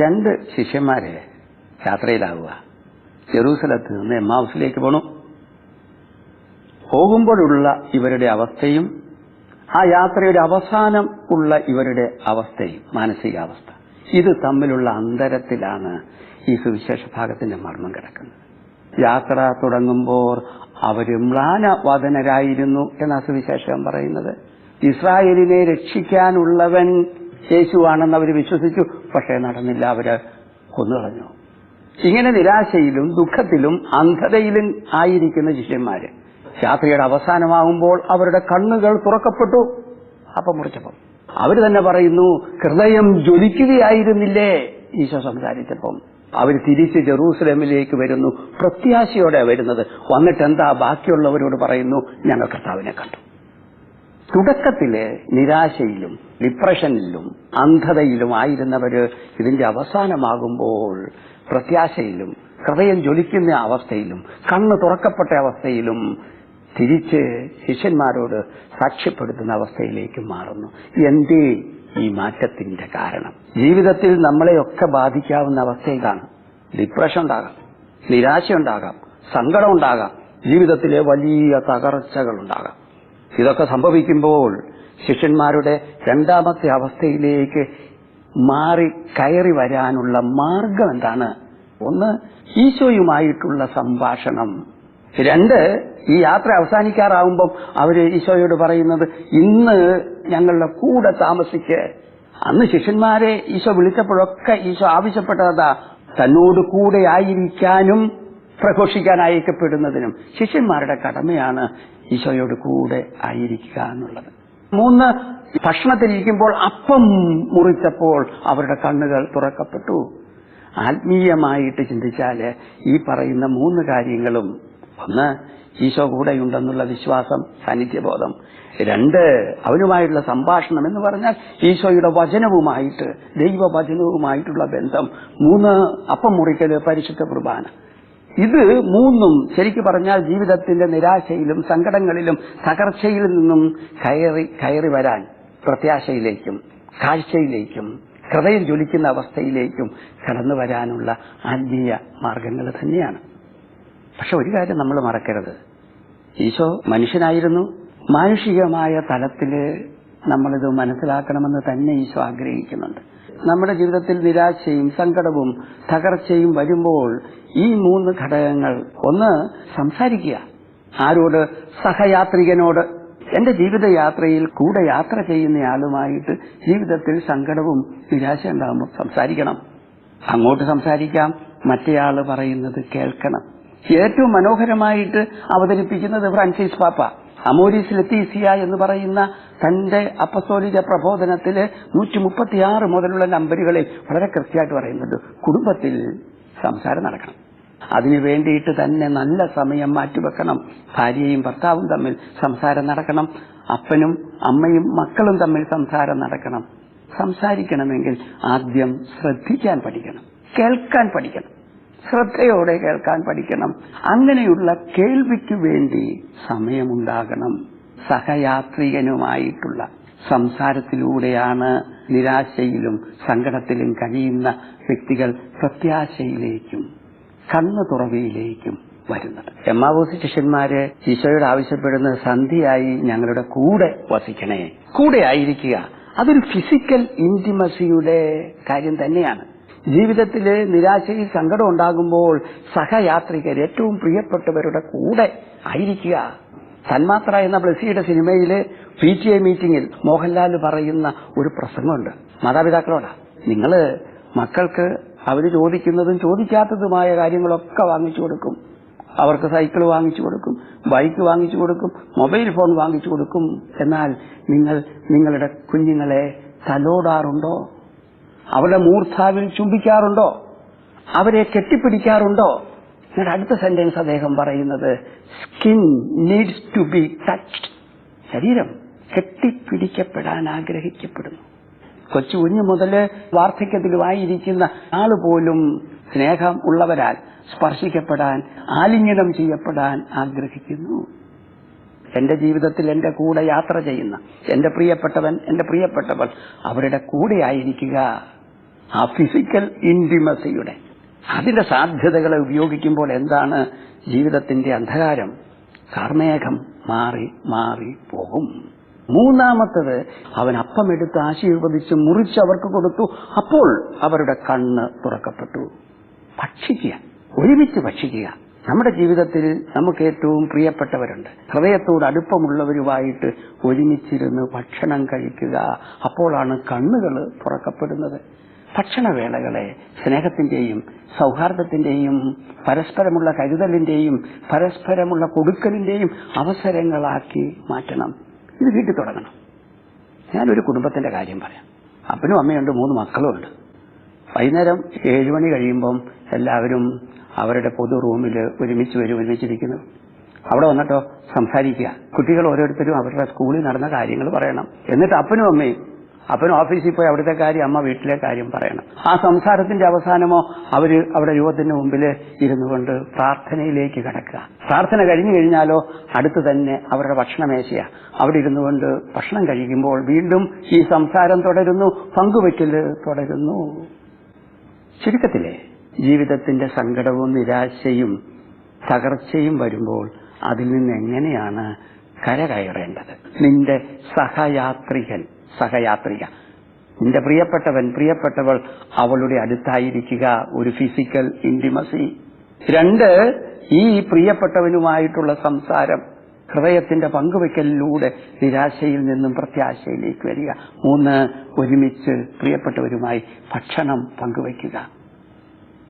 രണ്ട് ശിഷ്യന്മാരെ യാത്രയിലാവുക. ജെറൂസലത്ത് നിന്ന് എമ്മാവസിലേക്ക് പോണു. പോകുമ്പോഴുള്ള ഇവരുടെ അവസ്ഥയും ആ യാത്രയുടെ അവസാനം ഉള്ള ഇവരുടെ അവസ്ഥയും മാനസികാവസ്ഥ. ഇത് തമ്മിലുള്ള അന്തരത്തിലാണ് ഈ സുവിശേഷ ഭാഗത്തിന്റെ മർമ്മം കിടക്കുന്നത്. യാത്ര തുടങ്ങുമ്പോൾ അവർ മ്ലാനവദനരായിരുന്നു എന്ന സുവിശേഷം പറയുന്നത്. ഇസ്രായേലിനെ രക്ഷിക്കാനുള്ളവൻ യേശുവാണെന്ന് അവർ വിശ്വസിച്ചു. പക്ഷേ നടന്നില്ല. അവർ കൊന്നുകളഞ്ഞു. ഇങ്ങനെ നിരാശയിലും ദുഃഖത്തിലും അന്ധതയിലും ആയിരിക്കുന്ന ശിഷ്യന്മാര് യാത്രയുടെ അവസാനമാകുമ്പോൾ അവരുടെ കണ്ണുകൾ തുറക്കപ്പെട്ടു. അപ്പം മുറിച്ചപ്പം. അവർ തന്നെ പറയുന്നു ഹൃദയം ജ്വലിക്കുകയായിരുന്നില്ലേ? ഈശോ സംസാരിച്ചപ്പം അവർ തിരിച്ച് ജെറൂസലേമിലേക്ക് വരുന്നു. പ്രത്യാശയോടെ വരുന്നത്. വന്നിട്ട് എന്താ ബാക്കിയുള്ളവരോട് പറയുന്നു ഞങ്ങൾ കർത്താവിനെ കണ്ടു. തുടക്കത്തിൽ നിരാശയിലും ഡിപ്രഷനിലും അന്ധതയിലും ആയിരുന്നവര് ഇതിന്റെ അവസാനമാകുമ്പോൾ പ്രത്യാശയിലും ഹൃദയം ജ്വലിക്കുന്ന അവസ്ഥയിലും കണ്ണ് തുറക്കപ്പെട്ട അവസ്ഥയിലും തിരിച്ച് ശിഷ്യന്മാരോട് സാക്ഷ്യപ്പെടുത്തുന്ന അവസ്ഥയിലേക്ക് മാറുന്നു. എന്തേ ഈ മാറ്റത്തിന്റെ കാരണം? ജീവിതത്തിൽ നമ്മളെയൊക്കെ ബാധിക്കാവുന്ന അവസ്ഥ ഇതാണ്. ഡിപ്രഷൻ ഉണ്ടാകാം നിരാശ ഉണ്ടാകാം സങ്കടം ഉണ്ടാകാം ജീവിതത്തിലെ വലിയ തകർച്ചകൾ ഉണ്ടാകാം. ഇതൊക്കെ സംഭവിക്കുമ്പോൾ ശിഷ്യന്മാരുടെ രണ്ടാമത്തെ അവസ്ഥയിലേക്ക് മാറി കയറി വരാനുള്ള മാർഗം എന്താണ്? ഒന്ന് ഈശോയുമായിട്ടുള്ള സംഭാഷണം. രണ്ട് ഈ യാത്ര അവസാനിക്കാറാവുമ്പം അവർ ഈശോയോട് പറയുന്നത് ഇന്ന് ഞങ്ങളുടെ കൂടെ താമസിക്ക്. അന്ന് ശിഷ്യന്മാരെ ഈശോ വിളിച്ചപ്പോഴൊക്കെ ഈശോ ആവശ്യപ്പെട്ടതാ തന്നോട് കൂടെ ആയിരിക്കാനും പ്രഘോഷിക്കാൻ അയക്കപ്പെടുന്നതിനും ശിഷ്യന്മാരുടെ കടമയാണ് ഈശോയോട് കൂടെ ആയിരിക്കുക എന്നുള്ളത്. മൂന്ന് ഭക്ഷണത്തിലിരിക്കുമ്പോൾ അപ്പം മുറിച്ചപ്പോൾ അവരുടെ കണ്ണുകൾ തുറക്കപ്പെട്ടു. ആത്മീയമായിട്ട് ചിന്തിച്ചാൽ ഈ പറയുന്ന മൂന്ന് കാര്യങ്ങളും ഒന്ന് ഈശോ കൂടെയുണ്ടെന്നുള്ള വിശ്വാസം സാന്നിധ്യബോധം. രണ്ട് അവനുമായിട്ടുള്ള സംഭാഷണം എന്ന് പറഞ്ഞാൽ ഈശോയുടെ വചനവുമായിട്ട് ദൈവവചനവുമായിട്ടുള്ള ബന്ധം. മൂന്ന് അപ്പം മുറിക്കൽ പരിശുദ്ധ കുർബാന. ഇത് മൂന്നും ശരിക്കു പറഞ്ഞാൽ ജീവിതത്തിന്റെ നിരാശയിലും സങ്കടങ്ങളിലും തകർച്ചയിൽ നിന്നും കയറി കയറി വരാൻ പ്രത്യാശയിലേക്കും കാഴ്ചയിലേക്കും ഹൃദയം ജ്വലിക്കുന്ന അവസ്ഥയിലേക്കും കടന്നു വരാനുള്ള ആത്മീയ മാർഗങ്ങൾ തന്നെയാണ്. പക്ഷെ ഒരു കാര്യം നമ്മൾ മറക്കരുത്. ഈശോ മനുഷ്യനായിരുന്നു. മാനുഷികമായ തലത്തിൽ നമ്മളിത് മനസ്സിലാക്കണമെന്ന് തന്നെ ഈശോ ആഗ്രഹിക്കുന്നുണ്ട്. നമ്മുടെ ജീവിതത്തിൽ നിരാശയും സങ്കടവും തകർച്ചയും വരുമ്പോൾ ഈ മൂന്ന് ഘടകങ്ങൾ ഒന്ന് സംസാരിക്കുക. ആരോട്? സഹയാത്രികനോട്. എന്റെ ജീവിതയാത്രയിൽ കൂടെ യാത്ര ചെയ്യുന്നയാളുമായിട്ട് ജീവിതത്തിൽ സങ്കടവും നിരാശ ഉണ്ടാകുമ്പോൾ സംസാരിക്കണം. അങ്ങോട്ട് സംസാരിക്കാം. മറ്റേയാൾ പറയുന്നത് കേൾക്കണം. ഏറ്റവും മനോഹരമായിട്ട് അവതരിപ്പിക്കുന്നത് ഫ്രാൻസിസ് പാപ്പ. അമോരിസ് ലത്തീസിയ എന്ന് പറയുന്ന തന്റെ അപ്പസ്തോലിക പ്രബോധനത്തിലെ നൂറ്റി മുപ്പത്തിയാറ് മുതലുള്ള നമ്പരുകളിൽ വളരെ കൃത്യമായിട്ട് പറയുന്നുണ്ട്. കുടുംബത്തിൽ സംസാരം നടക്കണം. അതിനു വേണ്ടിയിട്ട് തന്നെ നല്ല സമയം മാറ്റിവെക്കണം. ഭാര്യയും ഭർത്താവും തമ്മിൽ സംസാരം നടക്കണം. അപ്പനും അമ്മയും മക്കളും തമ്മിൽ സംസാരം നടക്കണം. സംസാരിക്കണമെങ്കിൽ ആദ്യം ശ്രദ്ധിക്കാൻ പഠിക്കണം. കേൾക്കാൻ പഠിക്കണം. ശ്രദ്ധയോടെ കേൾക്കാൻ പഠിക്കണം. അങ്ങനെയുള്ള കേൾവിക്ക് വേണ്ടി സമയമുണ്ടാകണം. സഹയാത്രികനുമായിട്ടുള്ള സംസാരത്തിലൂടെയാണ് നിരാശയിലും സങ്കടത്തിലും കഴിയുന്ന വ്യക്തികൾ പ്രത്യാശയിലേക്കും കണ്ണു തുറവിയിലേക്കും വരുന്നത്. എമ്മാവൂസ് ശിഷ്യന്മാര് ഈശോയോട് ആവശ്യപ്പെടുന്ന സന്ധിയായി ഞങ്ങളുടെ കൂടെ വസിക്കണേ. കൂടെ ആയിരിക്കുക. അതൊരു ഫിസിക്കൽ ഇന്റിമസിയുടെ കാര്യം തന്നെയാണ്. ജീവിതത്തിൽ നിരാശയിൽ സങ്കടം ഉണ്ടാകുമ്പോൾ സഹയാത്രികർ ഏറ്റവും പ്രിയപ്പെട്ടവരുടെ കൂടെ ആയിരിക്കുക. തന്മാത്ര എന്ന ബ്ലസിയുടെ സിനിമയിൽ പി ടി എ മീറ്റിംഗിൽ മോഹൻലാൽ പറയുന്ന ഒരു പ്രസംഗമുണ്ട്. മാതാപിതാക്കളോടാ നിങ്ങൾ മക്കൾക്ക് അവർ ചോദിക്കുന്നതും ചോദിക്കാത്തതുമായ കാര്യങ്ങളൊക്കെ വാങ്ങിച്ചു കൊടുക്കും. അവർക്ക് സൈക്കിൾ വാങ്ങിച്ചു കൊടുക്കും ബൈക്ക് വാങ്ങിച്ചു കൊടുക്കും മൊബൈൽ ഫോൺ വാങ്ങിച്ചു കൊടുക്കും. എന്നാൽ നിങ്ങൾ നിങ്ങളുടെ കുഞ്ഞുങ്ങളെ തലോടാറുണ്ടോ? അവരുടെ മൂർധാവിൽ ചുംബിക്കാറുണ്ടോ? അവരെ കെട്ടിപ്പിടിക്കാറുണ്ടോ? എന്നിട്ട് അടുത്ത സെന്റൻസ് അദ്ദേഹം പറയുന്നത് skin needs to be touched ശരീരം കെട്ടിപ്പിടിക്കപ്പെടാൻ ആഗ്രഹിക്കപ്പെടുന്നു. കൊച്ചു കുഞ്ഞു മുതൽ വാർദ്ധക്യത്തിലുമായിരിക്കുന്ന ആൾ പോലും സ്നേഹം ഉള്ളവരാൽ സ്പർശിക്കപ്പെടാൻ ആലിംഗനം ചെയ്യപ്പെടാൻ ആഗ്രഹിക്കുന്നു. എന്റെ ജീവിതത്തിൽ എന്റെ കൂടെ യാത്ര ചെയ്യുന്ന എന്റെ പ്രിയപ്പെട്ടവൻ എന്റെ പ്രിയപ്പെട്ടവൾ അവരുടെ കൂടെ ആയിരിക്കുക. ആ ഫിസിക്കൽ ഇന്റിമസിയുടെ അതിന്റെ സാധ്യതകളെ ഉപയോഗിക്കുമ്പോൾ എന്താണ് ജീവിതത്തിന്റെ അന്ധകാരം? കാർമേഘം മാറി മാറി പോകും. മൂന്നാമത്തത് അവൻ അപ്പം അപ്പമെടുത്ത് ആശീർവദിച്ച് മുറിച്ച് അവർക്ക് കൊടുത്തു. അപ്പോൾ അവരുടെ കണ്ണ് തുറക്കപ്പെട്ടു. ഭക്ഷിക്കുക. ഒരുമിച്ച് ഭക്ഷിക്കുക. നമ്മുടെ ജീവിതത്തിൽ നമുക്ക് ഏറ്റവും പ്രിയപ്പെട്ടവരുണ്ട്. ഹൃദയത്തോട് അടുപ്പമുള്ളവരുമായിട്ട് ഒരുമിച്ചിരുന്ന് ഭക്ഷണം കഴിക്കുക. അപ്പോഴാണ് കണ്ണുകൾ തുറക്കപ്പെടുന്നത്. ഭക്ഷണവേളകളെ സ്നേഹത്തിന്റെയും സൗഹാർദ്ദത്തിന്റെയും പരസ്പരമുള്ള കരുതലിന്റെയും പരസ്പരമുള്ള കൊടുക്കലിന്റെയും അവസരങ്ങളാക്കി മാറ്റണം. ഇത് വീട്ടിൽ തുടങ്ങണം. ഞാനൊരു കുടുംബത്തിന്റെ കാര്യം പറയാം. അപ്പനും അമ്മയുണ്ട് മൂന്ന് മക്കളുമുണ്ട്. വൈകുന്നേരം ഏഴുമണി കഴിയുമ്പം എല്ലാവരും അവരുടെ പൊതു റൂമിൽ ഒരുമിച്ച് വരും ഒരുമിച്ചിരിക്കുന്നു അവിടെ വന്നിട്ടോ സംസാരിക്കുക. കുട്ടികൾ ഓരോരുത്തരും അവരുടെ സ്കൂളിൽ നടന്ന കാര്യങ്ങൾ പറയണം. എന്നിട്ട് അപ്പനും അമ്മയും അപ്പനും ഓഫീസിൽ പോയി അവിടുത്തെ കാര്യം അമ്മ വീട്ടിലെ കാര്യം പറയണം. ആ സംസാരത്തിന്റെ അവസാനമോ അവർ അവിടെ രൂപത്തിന്റെ മുമ്പിൽ ഇരുന്നു കൊണ്ട് പ്രാർത്ഥനയിലേക്ക് കിടക്കുക. പ്രാർത്ഥന കഴിഞ്ഞു കഴിഞ്ഞാലോ അടുത്ത് തന്നെ അവരുടെ ഭക്ഷണമേശയ അവിടെ ഇരുന്നു കൊണ്ട് ഭക്ഷണം കഴിക്കുമ്പോൾ വീണ്ടും ഈ സംസാരം തുടരുന്നു പങ്കുവയ്ക്കൽ തുടരുന്നു. ചുരുക്കത്തിലെ ജീവിതത്തിന്റെ സങ്കടവും നിരാശയും തകർച്ചയും വരുമ്പോൾ അതിൽ നിന്ന് എങ്ങനെയാണ് കരകയറേണ്ടത്? നിന്റെ സഹയാത്രികൻ സഹയാത്രിക. നിന്റെ പ്രിയപ്പെട്ടവൻ പ്രിയപ്പെട്ടവൾ അവളുടെ അടുത്തായിരിക്കുക ഒരു ഫിസിക്കൽ ഇന്റിമസി രണ്ട് ഈ പ്രിയപ്പെട്ടവനുമായിട്ടുള്ള സംസാരം ഹൃദയത്തിന്റെ പങ്കുവയ്ക്കലിലൂടെ നിരാശയിൽ നിന്നും പ്രത്യാശയിലേക്ക് വരിക. മൂന്ന് ഒരുമിച്ച് പ്രിയപ്പെട്ടവരുമായി ഭക്ഷണം പങ്കുവയ്ക്കുക.